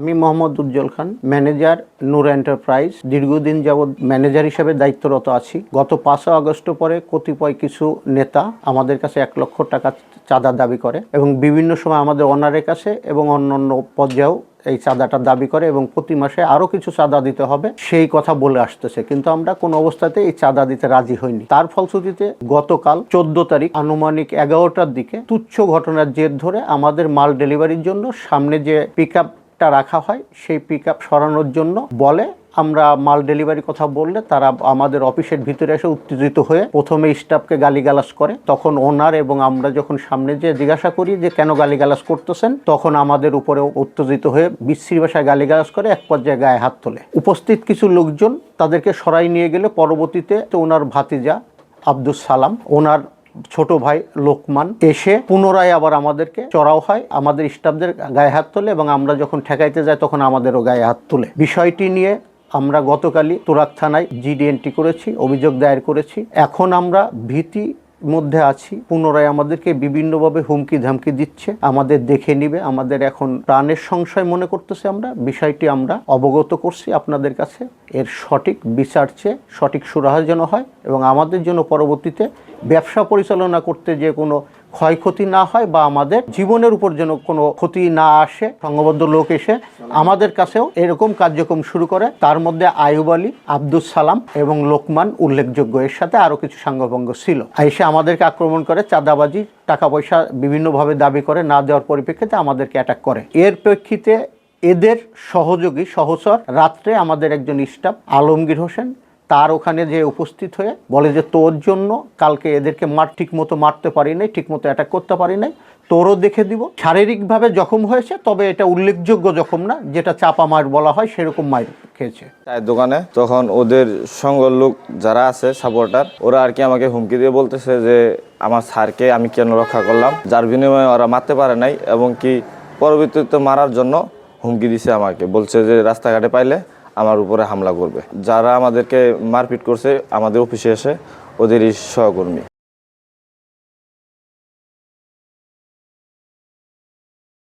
আমি Mohammad Ujjwal Khan, manager Noor enterprise, দীর্ঘদিন যাবৎ ম্যানেজার হিসেবে দায়িত্বরত আছি। গত পাঁচই আগস্ট পরে কতিপয় কিছু নেতা আমাদের কাছে এক লক্ষ টাকা চাঁদা দাবি করে এবং বিভিন্ন সময় আমাদের অনারের কাছে এবং অন্যান্য পর্যায়েও এই চাঁদাটা দাবি করে এবং প্রতি মাসে আরও কিছু চাঁদা দিতে হবে, সেই কথা বলে আসতেছে। কিন্তু আমরা কোনো অবস্থাতে এই চাঁদা দিতে রাজি হইনি। তার ফলশ্রুতিতে গতকাল চোদ্দ তারিখ আনুমানিক এগারোটার দিকে তুচ্ছ ঘটনার জের ধরে আমাদের মাল ডেলিভারির জন্য সামনে যে পিক টা রাখা হয়, সেই পিক আপ সরানোর জন্য বলে। আমরা মাল ডেলিভারি কথা বললে তারা আমাদের অফিসের ভিতরে এসে উত্তেজিত হয়ে প্রথমে স্টাফকে গালিগালাজ করে। তখন ওনার এবং আমরা যখন সামনে যে জিজ্ঞাসা করি যে, কেন গালিগালাজ করতেছেন? তখন আমাদের উপরে উত্তেজিত হয়ে বিশ্রী ভাষায় গালিগালাজ করে এক পর্যায়ে গায়ে হাত তোলে। উপস্থিত কিছু লোকজন তাদেরকে সরাই নিয়ে গেলে পরবর্তীতে ওনার ভাতিজা আব্দুস সালাম, ওনার ছোট ভাই লোকমান এসে পুনরায় আবার আমাদেরকে চড়াও হয়, আমাদের স্টাফদের গায়ে হাত তোলে এবং আমরা যখন ঠেকাইতে যাই তখন আমাদেরও গায়ে হাত তোলে। বিষয়টি নিয়ে আমরা গতকালই তুরাক থানায় জিডিএনটি করেছি, অভিযোগ দায়ের করেছি। এখন আমরা ভীতি মধ্যে আছি। পুনরায় আমাদেরকে বিভিন্নভাবে হুমকি ধামকি দিচ্ছে। আমাদের দেখে নিবে। আমাদের এখন প্রাণের সংশয় মনে করতেছে আমরা। বিষয়টি আমরা অবগত করছি আপনাদের কাছে। এর সঠিক বিচার চেয়ে, সঠিক সুরাহা যেন হয় এবং আমাদের জন্য পরবর্তীতে ব্যবসা পরিচালনা করতে যে কোনো ক্ষয়ক্ষতি না হয় বা আমাদের জীবনের উপর যেন কোনো ক্ষতি না আসে সংঘবদ্ধ লোক এসে আমাদের কাছেও এরকম কার্যক্রম শুরু করে। তার মধ্যে আয়ুব আলী, আব্দুস সালাম এবং লোকমান উল্লেখযোগ্য। এর সাথে আরও কিছু সাঙ্গভঙ্গ ছিল। এসে আমাদেরকে আক্রমণ করে, চাঁদাবাজি টাকা পয়সা বিভিন্নভাবে দাবি করে না দেওয়ার পরিপ্রেক্ষিতে আমাদেরকে অ্যাটাক করে। এর প্রেক্ষিতে এদের সহযোগী সহচর রাত্রে আমাদের একজন স্টাফ আলমগীর হোসেন তার ওখানে যে উপস্থিত হয়ে বলে যে তোর জন্য কালকে এদেরকে মার ঠিক মতো মারতে পারি নাই ঠিক মতো অ্যাটাক করতে পারি নাই, তোরও দেখে দিব। শারীরিকভাবে জখম হয়েছে, তবে এটা উল্লেখযোগ্য জখম না, যেটা চাপা মার বলা হয়, সেরকম মার খেয়েছে। চায়ের দোকানে তখন ওদের সঙ্গ লোক যারা আছে সাপোর্টার ওরা আর কি আমাকে হুমকি দিয়ে বলতেছে যে, আমার স্যারকে আমি কেন রক্ষা করলাম? যার বিনিময়ে ওরা মারতে পারে নাই, এবং কি পরবর্তীতে মারার জন্য হুমকি দিছে আমাকে। বলছে যে, রাস্তাঘাটে পাইলে আমার উপরে হামলা করবে। যারা আমাদেরকে মারপিট করছে আমাদের অফিসে এসে ওদেরই সহকর্মী।